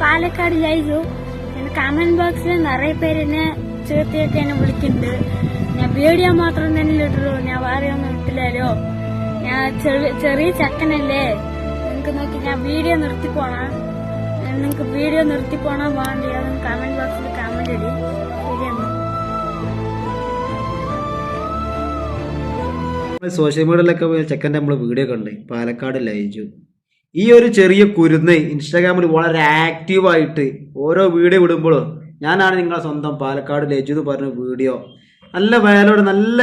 പാലക്കാട് ജയിച്ചു പിന്നെ കമന്റ് ബോക്സിൽ നിറയെ പേര് എന്നെ ചേർത്തിയൊക്കെ എന്നെ വിളിക്കുന്നുണ്ട്. ഞാൻ വീഡിയോ മാത്രം തന്നെ ഇട്ടുള്ളൂ ഞാൻ വേറെ ഒന്നും ഇട്ടില്ലല്ലോ. ഞാൻ ചെറിയ- ചക്കനല്ലേ. നിങ്ങൾക്ക് നോക്കി ഞാൻ വീഡിയോ നിർത്തി പോണം. നിങ്ങക്ക് വീഡിയോ നിർത്തി പോണോ വേണ്ടി. കമന്റ് ബോക്സിൽ കമന്റ് ഇടി. സോഷ്യൽ മീഡിയയിലൊക്കെ ചെക്കന്റെ നമ്മൾ വീഡിയോ കണ്ടേ. പാലക്കാട് ലൈജു. ഈ ഒരു ചെറിയ കുരുന്ന് ഇൻസ്റ്റാഗ്രാമിൽ വളരെ ആക്റ്റീവായിട്ട് ഓരോ വീഡിയോ വിടുമ്പോഴും ഞാനാണ് നിങ്ങളെ സ്വന്തം പാലക്കാട് ലജു എന്ന് പറഞ്ഞ വീഡിയോ നല്ല വയലോട് നല്ല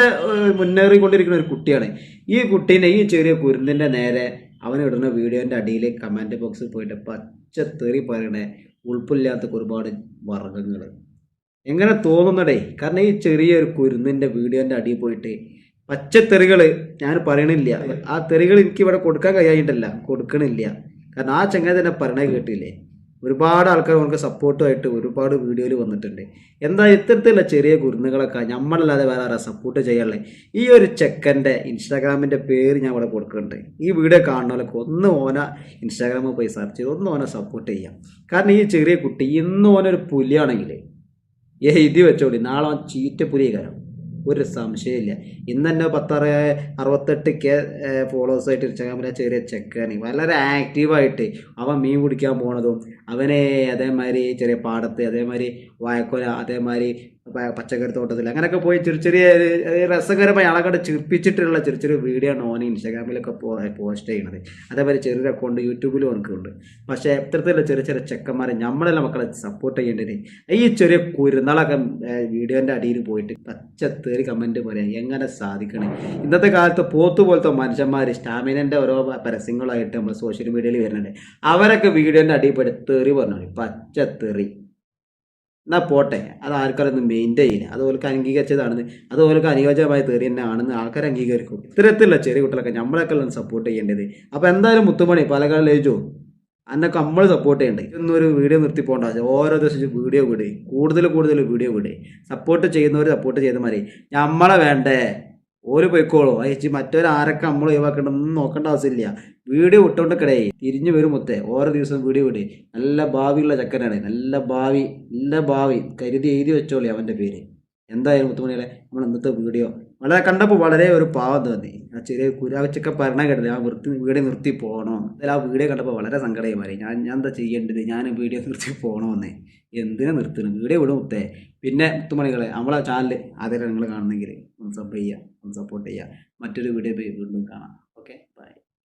മുന്നേറിക്കൊണ്ടിരിക്കുന്ന ഒരു കുട്ടിയാണ്. ഈ കുട്ടീനെ ഈ ചെറിയ കുരുന്നിന്റെ നേരെ അവൻ ഇടുന്ന വീഡിയോന്റെ അടിയിൽ കമന്റ് ബോക്സിൽ പോയിട്ട് പച്ച തെറി പറയണേ ഉൾപ്പില്ലാത്ത ഒരുപാട് വർഗങ്ങൾ എങ്ങനെ തോന്നുന്നടേ കാരണം ഈ ചെറിയൊരു കുരുന്നിന്റെ വീഡിയോന്റെ അടിയിൽ പോയിട്ട് പച്ചത്തെറികൾ ഞാൻ പറയണില്ല. ആ തെറികൾ എനിക്ക് ഇവിടെ കൊടുക്കാൻ കഴിയായിട്ടല്ല കൊടുക്കണില്ല. കാരണം ആ ചങ്ങാതി തന്നെ പറയണേ കേട്ടില്ലേ? ഒരുപാട് ആൾക്കാർ നമുക്ക് സപ്പോർട്ടുമായിട്ട് ഒരുപാട് വീഡിയോയിൽ വന്നിട്ടുണ്ട്. എന്താ ഇത്തരത്തിലുള്ള ചെറിയ കുരുന്നുകളൊക്കെ നമ്മളല്ലാതെ വേറെ ആരാ സപ്പോർട്ട് ചെയ്യാനുള്ളത് ഈ ഒരു ചെക്കന്റെ ഇൻസ്റ്റാഗ്രാമിന്റെ പേര് ഞാൻ ഇവിടെ കൊടുക്കുന്നുണ്ട്. ഈ വീഡിയോ കാണുന്നവരൊക്കെ ഒന്ന് ഓന ഇൻസ്റ്റാഗ്രാമിൽ പോയി സെർച്ച് ചെയ്ത് ഒന്ന് ഓനെ സപ്പോർട്ട് ചെയ്യാം. കാരണം ഈ ചെറിയ കുട്ടി ഇന്ന് ഓനൊരു പുലിയാണെങ്കിൽ എഴുതി വെച്ചോളി. നാളെ ചീറ്റ പുലിയെ കാരണം ഒരു സംശയമില്ല. ഇന്ന് തന്നെ പത്താറ് അറുപത്തെട്ട് കെ ഫോളോവേഴ്സായിട്ട് ഇൻസ്റ്റാഗ്രാമിലെ ചെറിയ ചെക്കാണ് വളരെ ആക്റ്റീവായിട്ട് അവൻ മീൻ പിടിക്കാൻ പോണതും അവനെ അതേമാതിരി ചെറിയ പാടത്ത് അതേമാതിരി വായക്കൊല അതേമാതിരി പച്ചക്കറി തോട്ടത്തിൽ അങ്ങനെയൊക്കെ പോയി ചെറിയ ചെറിയ രസകരമായി ആളെക്കൊണ്ട് ചിരിപ്പിച്ചിട്ടുള്ള ചെറിയ ചെറിയ വീഡിയോ ആണ് ഓൻ ഇൻസ്റ്റാഗ്രാമിലൊക്കെ പോസ്റ്റ് ചെയ്യുന്നത് അതേപോലെ ചെറിയൊരു അക്കൗണ്ട് യൂട്യൂബിലും ഉണ്ട് പക്ഷേ ഇത്തരത്തിലുള്ള ചെറിയ ചെറിയ ചെക്കന്മാരെ നമ്മളെല്ലാം മക്കളെ സപ്പോർട്ട് ചെയ്യേണ്ടത് ഈ ചെറിയ കുരുന്നാളൊക്കെ വീഡിയോന്റെ അടിയിൽ പോയിട്ട് പച്ചത്തേറി കമന്റ് പറയാം. എങ്ങനെ സാധിക്കണേ? ഇന്നത്തെ കാലത്ത് പോത്ത് പോലത്തെ മനുഷ്യന്മാർ സ്റ്റാമിനന്റെ ഓരോ പരസ്യങ്ങളായിട്ട് നമ്മൾ സോഷ്യൽ മീഡിയയിൽ വരുന്നുണ്ട്. അവരൊക്കെ വീഡിയോന്റെ പോയിട്ട് തെറി പറഞ്ഞു പച്ചത്തെറി എന്നാൽ പോട്ടെ. അത് ആൾക്കാരൊന്നും മെയിന്റെയിൻ ചെയ്യില്ല. അതുപോലെ അംഗീകരിച്ചതാണെന്ന് അതുപോലെ അനുയോജ്യമായ തെറി തന്നെ ആണെന്ന് ആൾക്കാർ അംഗീകരിക്കും. ഇത്തരത്തിലുള്ള ചെറിയ കുട്ടികളൊക്കെ നമ്മളൊക്കെ സപ്പോർട്ട് ചെയ്യേണ്ടത്. അപ്പോൾ എന്തായാലും മുത്തുമണി പാലക്കാട് ലേജോ അന്നൊക്കെ നമ്മൾ സപ്പോർട്ട് ചെയ്യണ്ടേ? ഇതൊന്നും ഒരു വീഡിയോ നിർത്തി പോകണ്ട ഓരോ ദിവസം വീഡിയോ വിട് കൂടുതൽ കൂടുതൽ വീഡിയോ വിട് സപ്പോർട്ട് ചെയ്യുന്നവർ സപ്പോർട്ട് ചെയ്ത മാതിരി. നമ്മളെ വേണ്ടേ? ഓര് പോയിക്കോളൂ. അയച്ച് മറ്റൊരാരൊക്കെ നമ്മൾ ഒഴിവാക്കണമെന്ന് നോക്കേണ്ട ആവശ്യമില്ല. വീഡിയോ ഇട്ടുകൊണ്ട് കിടയായി തിരിഞ്ഞു വരും മുത്തേ. ഓരോ ദിവസവും വീഡിയോ വിട് നല്ല ഭാവിയുള്ള ചക്കനാണ്. നല്ല ഭാവി നല്ല ഭാവി. കരുതി എഴുതി വെച്ചോളി അവന്റെ പേര്. എന്തായാലും മുത്തുമണികളെ നമ്മൾ ഇന്നത്തെ വീഡിയോ വളരെ കണ്ടപ്പോൾ വളരെ ഒരു പാവം തോന്നി. ആ ചെറിയ കുരാവച്ചൊക്കെ പറഞ്ഞ കേട്ടില്ല ആ വൃത്തി വീഡിയോ നിർത്തി പോകണോ അതിൽ ആ വീഡിയോ കണ്ടപ്പോൾ വളരെ സങ്കടമായി ഞാൻ ഞാൻ എന്താ ചെയ്യേണ്ടത്? ഞാൻ വീഡിയോ നിർത്തി പോകണമെന്ന് എന്തിനാ നിർത്തണം? വീഡിയോ വിടും മുത്തേ. പിന്നെ മുത്തുമണികളെ നമ്മളെ ചാനൽ ആദ്യം നിങ്ങൾ കാണുന്നെങ്കിൽ ഒന്ന് സബ് ചെയ്യുക ഒന്ന് സപ്പോർട്ട് ചെയ്യുക. മറ്റൊരു വീഡിയോ വീണ്ടും കാണാം. Okay bye